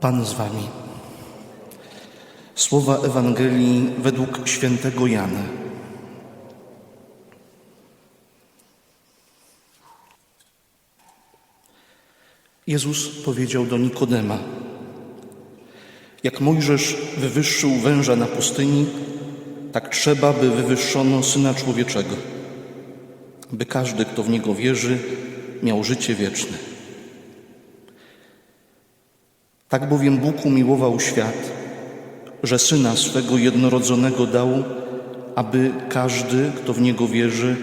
Pan z wami. Słowa Ewangelii według świętego Jana. Jezus powiedział do Nikodema: Jak Mojżesz wywyższył węża na pustyni, tak trzeba, by wywyższono syna człowieczego, by każdy, kto w niego wierzy, miał życie wieczne. Tak bowiem Bóg umiłował świat, że syna swego jednorodzonego dał, aby każdy, kto w niego wierzy,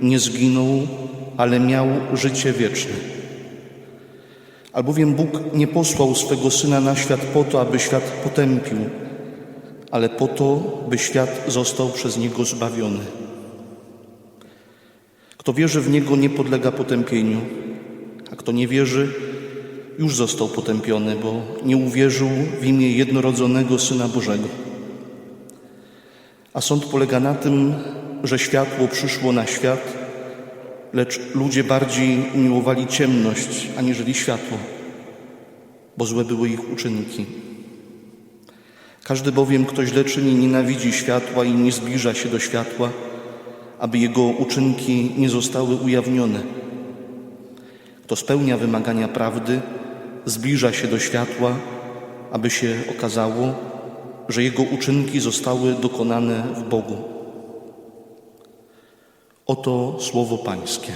nie zginął, ale miał życie wieczne. Albowiem Bóg nie posłał swego syna na świat po to, aby świat potępił, ale po to, by świat został przez niego zbawiony. Kto wierzy w niego, nie podlega potępieniu, a kto nie wierzy, już został potępiony, bo nie uwierzył w imię jednorodzonego Syna Bożego. A sąd polega na tym, że światło przyszło na świat, lecz ludzie bardziej umiłowali ciemność aniżeli światło, bo złe były ich uczynki. Każdy bowiem, kto źle czyni, nienawidzi światła i nie zbliża się do światła, aby jego uczynki nie zostały ujawnione. Kto spełnia wymagania prawdy, zbliża się do światła, aby się okazało, że jego uczynki zostały dokonane w Bogu. Oto słowo Pańskie.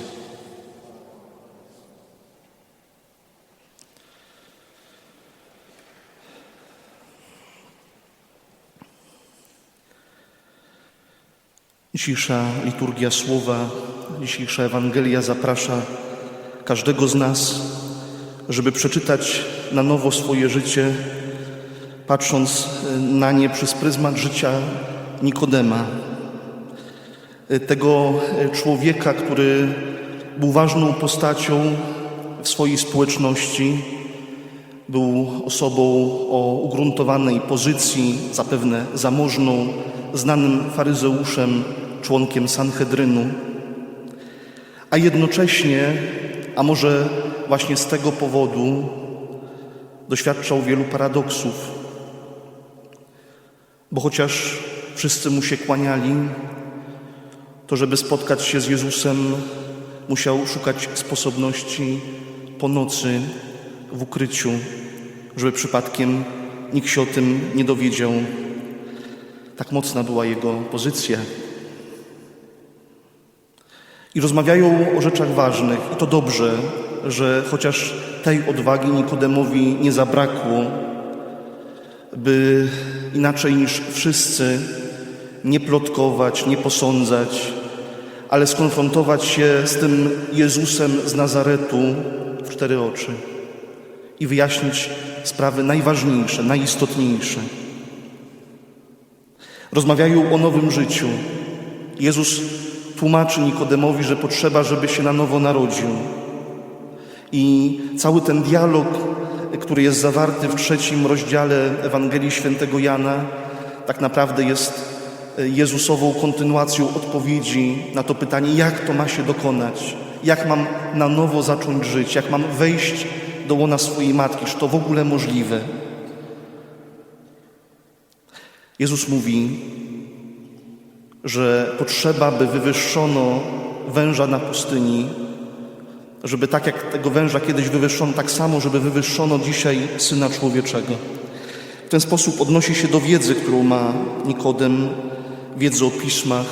Dzisiejsza liturgia słowa, dzisiejsza Ewangelia zaprasza każdego z nas, żeby przeczytać na nowo swoje życie, patrząc na nie przez pryzmat życia Nikodema, tego człowieka, który był ważną postacią w swojej społeczności, był osobą o ugruntowanej pozycji, zapewne zamożną, znanym faryzeuszem, członkiem Sanhedrynu, a jednocześnie, a może właśnie z tego powodu, doświadczał wielu paradoksów, bo chociaż wszyscy mu się kłaniali, to żeby spotkać się z Jezusem, musiał szukać sposobności po nocy w ukryciu, żeby przypadkiem nikt się o tym nie dowiedział. Tak mocna była jego pozycja. I rozmawiają o rzeczach ważnych, i to dobrze, że chociaż tej odwagi Nikodemowi nie zabrakło, by inaczej niż wszyscy nie plotkować, nie posądzać, ale skonfrontować się z tym Jezusem z Nazaretu w cztery oczy i wyjaśnić sprawy najważniejsze, najistotniejsze. Rozmawiają o nowym życiu. Jezus tłumaczy Nikodemowi, że potrzeba, żeby się na nowo narodził. I cały ten dialog, który jest zawarty w trzecim rozdziale Ewangelii Świętego Jana, tak naprawdę jest Jezusową kontynuacją odpowiedzi na to pytanie, jak to ma się dokonać, jak mam na nowo zacząć żyć, jak mam wejść do łona swojej matki, czy to w ogóle możliwe. Jezus mówi, że potrzeba, by wywyższono węża na pustyni, żeby tak jak tego węża kiedyś wywyższono, tak samo, żeby wywyższono dzisiaj Syna Człowieczego. W ten sposób odnosi się do wiedzy, którą ma Nikodem, wiedzy o Pismach.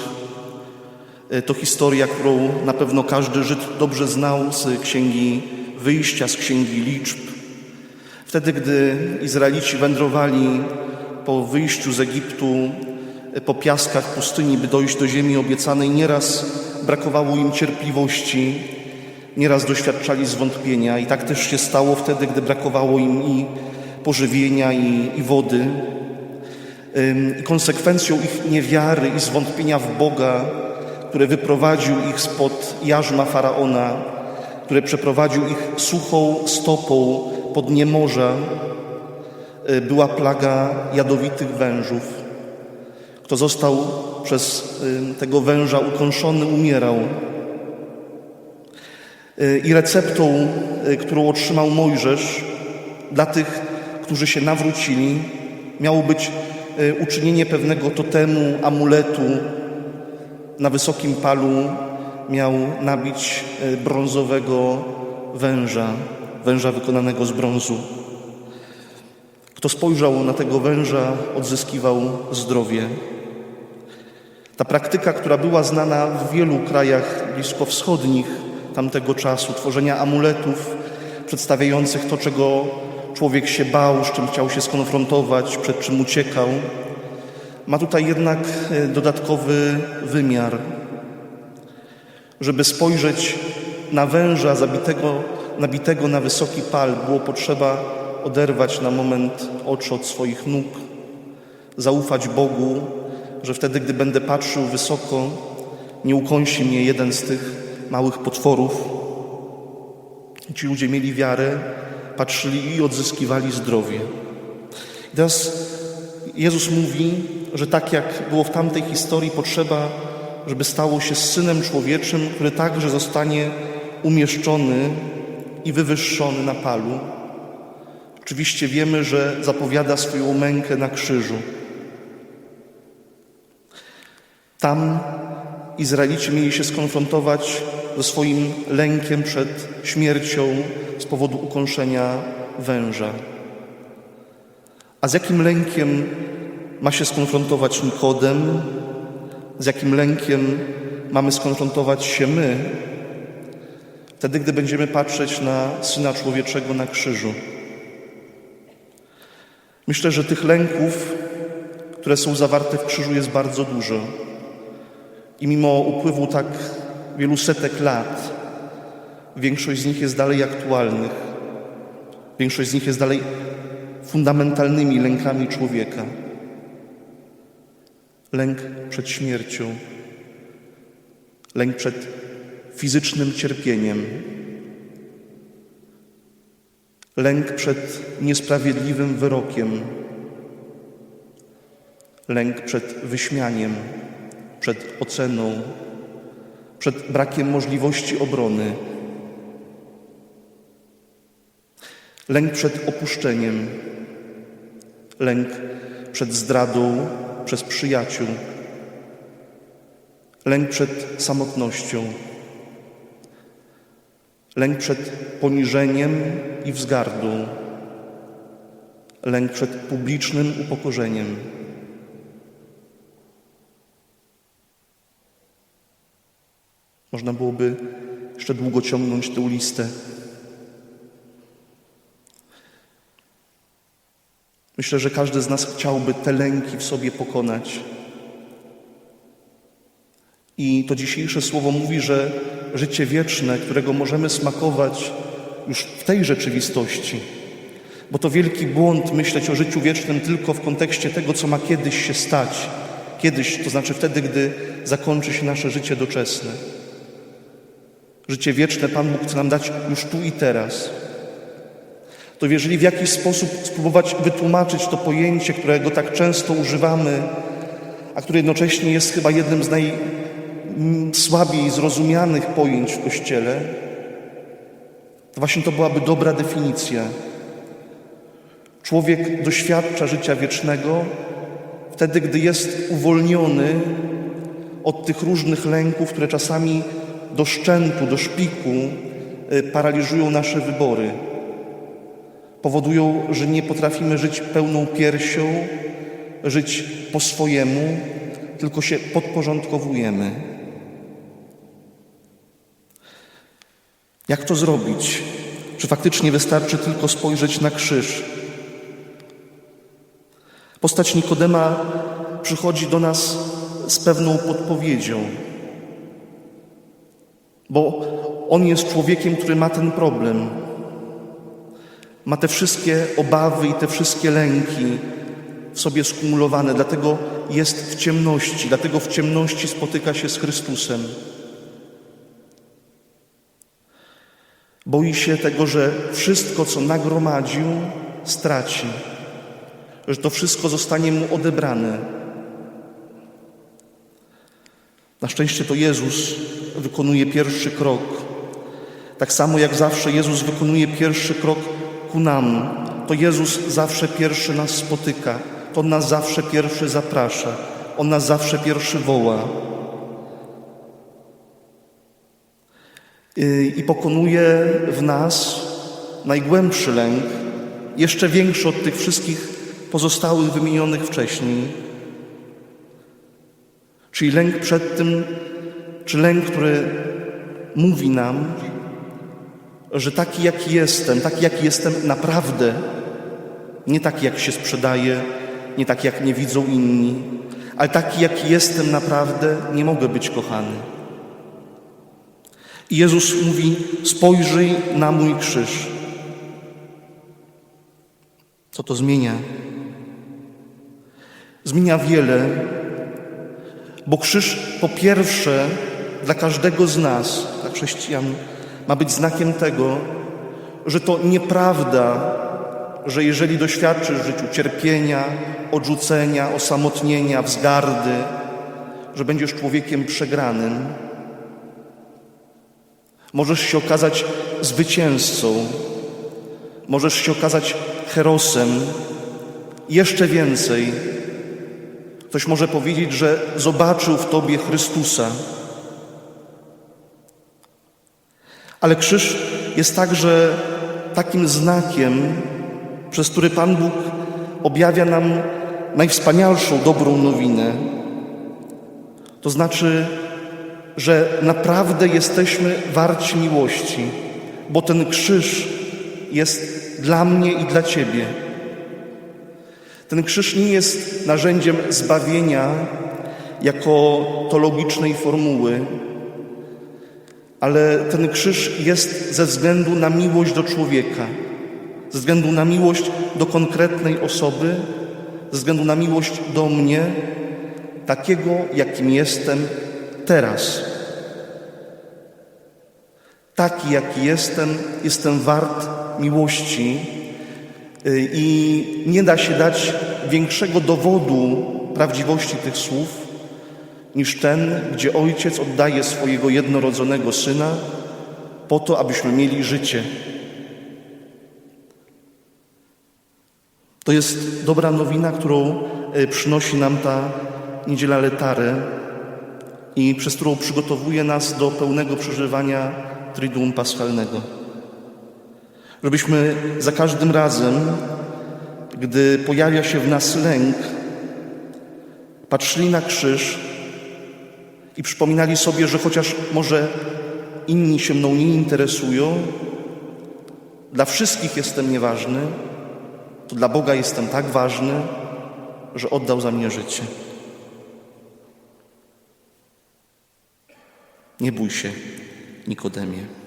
To historia, którą na pewno każdy Żyd dobrze znał z Księgi Wyjścia, z Księgi Liczb. Wtedy, gdy Izraelici wędrowali po wyjściu z Egiptu, po piaskach pustyni, by dojść do ziemi obiecanej, nieraz brakowało im cierpliwości, nieraz doświadczali zwątpienia. I tak też się stało wtedy, gdy brakowało im i pożywienia, i, i wody. Konsekwencją ich niewiary i zwątpienia w Boga, które wyprowadził ich spod jarzma faraona, które przeprowadził ich suchą stopą pod dnie morza, była plaga jadowitych wężów. Kto został przez tego węża ukąszony, umierał. I receptą, którą otrzymał Mojżesz dla tych, którzy się nawrócili. Miało być e, uczynienie pewnego totemu, amuletu. Na wysokim palu miał nabić brązowego węża, węża wykonanego z brązu. Kto spojrzał na tego węża, odzyskiwał zdrowie. Ta praktyka, która była znana w wielu krajach bliskowschodnich tamtego czasu, tworzenia amuletów przedstawiających to, czego człowiek się bał, z czym chciał się skonfrontować, przed czym uciekał, ma tutaj jednak e, dodatkowy wymiar. Żeby spojrzeć na węża zabitego, nabitego na wysoki pal, było potrzeba oderwać na moment oczy od swoich nóg, zaufać Bogu, że wtedy, gdy będę patrzył wysoko, nie ukąsi mnie jeden z tych małych potworów. Ci ludzie mieli wiarę, patrzyli i odzyskiwali zdrowie. I teraz Jezus mówi, że tak jak było w tamtej historii, potrzeba, żeby stało się synem człowieczym, który także zostanie umieszczony i wywyższony na palu. Oczywiście wiemy, że zapowiada swoją mękę na krzyżu. Tam Izraelici mieli się skonfrontować ze swoim lękiem przed śmiercią z powodu ukąszenia węża. A z jakim lękiem ma się skonfrontować Nikodem? Z jakim lękiem mamy skonfrontować się my? Wtedy, gdy będziemy patrzeć na Syna Człowieczego na krzyżu. Myślę, że tych lęków, które są zawarte w krzyżu, jest bardzo dużo. I mimo upływu tak wielu setek lat, większość z nich jest dalej aktualnych. Większość z nich jest dalej fundamentalnymi lękami człowieka. Lęk przed śmiercią, lęk przed fizycznym cierpieniem, lęk przed niesprawiedliwym wyrokiem, lęk przed wyśmianiem, przed oceną, przed brakiem możliwości obrony, lęk przed opuszczeniem, lęk przed zdradą przez przyjaciół, lęk przed samotnością, lęk przed poniżeniem i wzgardą, lęk przed publicznym upokorzeniem. Można byłoby jeszcze długo ciągnąć tę listę. Myślę, że każdy z nas chciałby te lęki w sobie pokonać. I to dzisiejsze słowo mówi, że życie wieczne, którego możemy smakować już w tej rzeczywistości, bo to wielki błąd myśleć o życiu wiecznym tylko w kontekście tego, co ma kiedyś się stać. Kiedyś, to znaczy wtedy, gdy zakończy się nasze życie doczesne. Życie wieczne Pan Bóg chce nam dać już tu i teraz. To jeżeli w jakiś sposób spróbować wytłumaczyć to pojęcie, którego tak często używamy, a które jednocześnie jest chyba jednym z najsłabiej zrozumianych pojęć w Kościele, to właśnie to byłaby dobra definicja. Człowiek doświadcza życia wiecznego wtedy, gdy jest uwolniony od tych różnych lęków, które czasami do szczętu, do szpiku y, paraliżują nasze wybory. Powodują, że nie potrafimy żyć pełną piersią, żyć po swojemu, tylko się podporządkowujemy. Jak to zrobić? Czy faktycznie wystarczy tylko spojrzeć na krzyż? Postać Nikodema przychodzi do nas z pewną podpowiedzią bo on jest człowiekiem, który ma ten problem. Ma te wszystkie obawy i te wszystkie lęki w sobie skumulowane, dlatego jest w ciemności, dlatego w ciemności spotyka się z Chrystusem. Boi się tego, że wszystko, co nagromadził, straci, że to wszystko zostanie mu odebrane. Na szczęście to Jezus wykonuje pierwszy krok. Tak samo jak zawsze Jezus wykonuje pierwszy krok ku nam, to Jezus zawsze pierwszy nas spotyka, to On nas zawsze pierwszy zaprasza, On nas zawsze pierwszy woła. Y, I pokonuje w nas najgłębszy lęk, jeszcze większy od tych wszystkich pozostałych wymienionych wcześniej. Czyli lęk przed tym, czy lęk, który mówi nam, że taki jaki jestem, taki jaki jestem naprawdę, nie taki jak się sprzedaje, nie taki jak nie widzą inni, ale taki jaki jestem naprawdę, nie mogę być kochany. I Jezus mówi: Spojrzyj na mój krzyż. Co to zmienia? Zmienia wiele, bo krzyż po pierwsze dla każdego z nas, dla chrześcijan, ma być znakiem tego, że to nieprawda, że jeżeli doświadczysz w życiu cierpienia, odrzucenia, osamotnienia, wzgardy, że będziesz człowiekiem przegranym. Możesz się okazać zwycięzcą, możesz się okazać herosem. Jeszcze więcej, ktoś może powiedzieć, że zobaczył w tobie Chrystusa. Ale krzyż jest także takim znakiem, przez który Pan Bóg objawia nam najwspanialszą dobrą nowinę. To znaczy, że naprawdę jesteśmy warci miłości, bo ten krzyż jest dla mnie i dla Ciebie. Ten krzyż nie jest narzędziem zbawienia jako to logicznej formuły, ale ten krzyż jest ze względu na miłość do człowieka, ze względu na miłość do konkretnej osoby, ze względu na miłość do mnie, takiego, jakim jestem teraz. Taki, jaki jestem, jestem wart miłości i nie da się dać większego dowodu prawdziwości tych słów niż ten, gdzie ojciec oddaje swojego jednorodzonego syna po to, abyśmy mieli życie. To jest dobra nowina, którą y, przynosi nam ta niedziela letary i przez którą przygotowuje nas do pełnego przeżywania Triduum Paschalnego. Żebyśmy za każdym razem, gdy pojawia się w nas lęk, patrzyli na krzyż i przypominali sobie, że chociaż może inni się mną nie interesują, dla wszystkich jestem nieważny, to dla Boga jestem tak ważny, że oddał za mnie życie. Nie bój się, Nikodemie.